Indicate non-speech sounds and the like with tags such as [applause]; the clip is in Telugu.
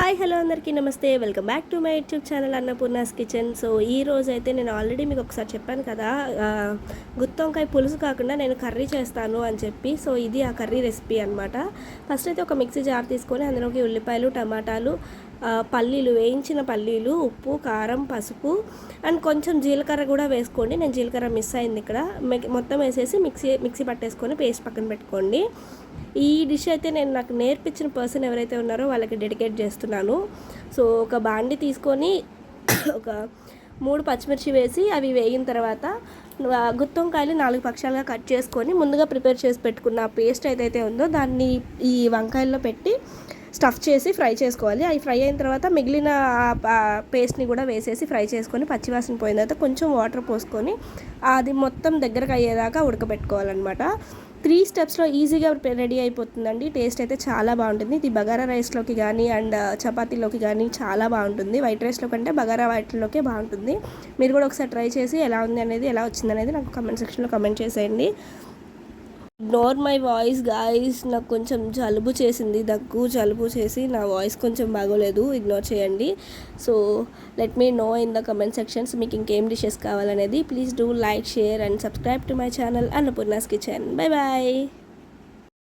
హాయ్ హలో అందరికీ నమస్తే. Welcome back to my YouTube channel Annapurna's kitchen. So ఈ రోజు అయితే నేను ఆల్రెడీ మీకు ఒకసారి చెప్పాను కదా గుత్తొంకాయ పులుసు కాకుండా నేను కర్రీ చేస్తాను అని చెప్పి. సో ఇది ఆ కర్రీ రెసిపీ అనమాట ఫస్ట్ అయితే ఒక మిక్సీ జార్ తీసుకొని అందులోకి ఉల్లిపాయలు టమాటాలు పల్లీలు వేయించిన పల్లీలు ఉప్పు కారం పసుపు అండ్ కొంచెం జీలకర్ర కూడా వేసుకోండి. నేను జీలకర్ర మిస్ అయింది ఇక్కడ. మొత్తం వేసేసి మిక్సీ మిక్సీ పట్టేసుకొని పేస్ట్ పక్కన పెట్టుకోండి. ఈ డిష్ అయితే నేను నాకు నేర్పించిన పర్సన్ ఎవరైతే ఉన్నారో వాళ్ళకి డెడికేట్ చేస్తున్నాను. సో ఒక బాండి తీసుకొని [coughs] ఒక మూడు పచ్చిమిర్చి వేసి అవి వేగిన తర్వాత ఆ గుత్తొంకాయలు నాలుగు పక్షాలుగా కట్ చేసుకొని ముందుగా ప్రిపేర్ చేసి పెట్టుకున్న పేస్ట్ ఏదైతే ఉందో దాన్ని ఈ వంకాయల్లో పెట్టి స్టఫ్ చేసి ఫ్రై చేసుకోవాలి. అవి ఫ్రై అయిన తర్వాత మిగిలిన పేస్ట్ని కూడా వేసేసి ఫ్రై చేసుకొని పచ్చివాసన పోయిన తర్వాత కొంచెం వాటర్ పోసుకొని అది మొత్తం దగ్గరకు అయ్యేదాకా ఉడకబెట్టుకోవాలన్నమాట. త్రీ స్టెప్స్లో ఈజీగా రెడీ అయిపోతుందండి. టేస్ట్ అయితే చాలా బాగుంటుంది. ఇది బగారా రైస్లోకి కానీ అండ్ చపాతీలోకి కానీ చాలా బాగుంటుంది. వైట్ రైస్లో కంటే బగారా వైట్లోకే బాగుంటుంది. మీరు కూడా ఒకసారి ట్రై చేసి ఎలా ఉంది అనేది ఎలా వచ్చింది అనేది నాకు కమెంట్ సెక్షన్లో కమెంట్ చేసేయండి. ఇగ్నోర్ మై వాయిస్ గాయస్ నాకు కొంచెం జలుబు చేసింది. దగ్గు జలుబు చేసి నా వాయిస్ కొంచెం బాగోలేదు. ఇగ్నోర్ చేయండి. So let me know in the comment sections మీకు ఇంకేం డిషెస్ కావాలనేది. Please do like share and subscribe to my channel Annapurna's kitchen bye bye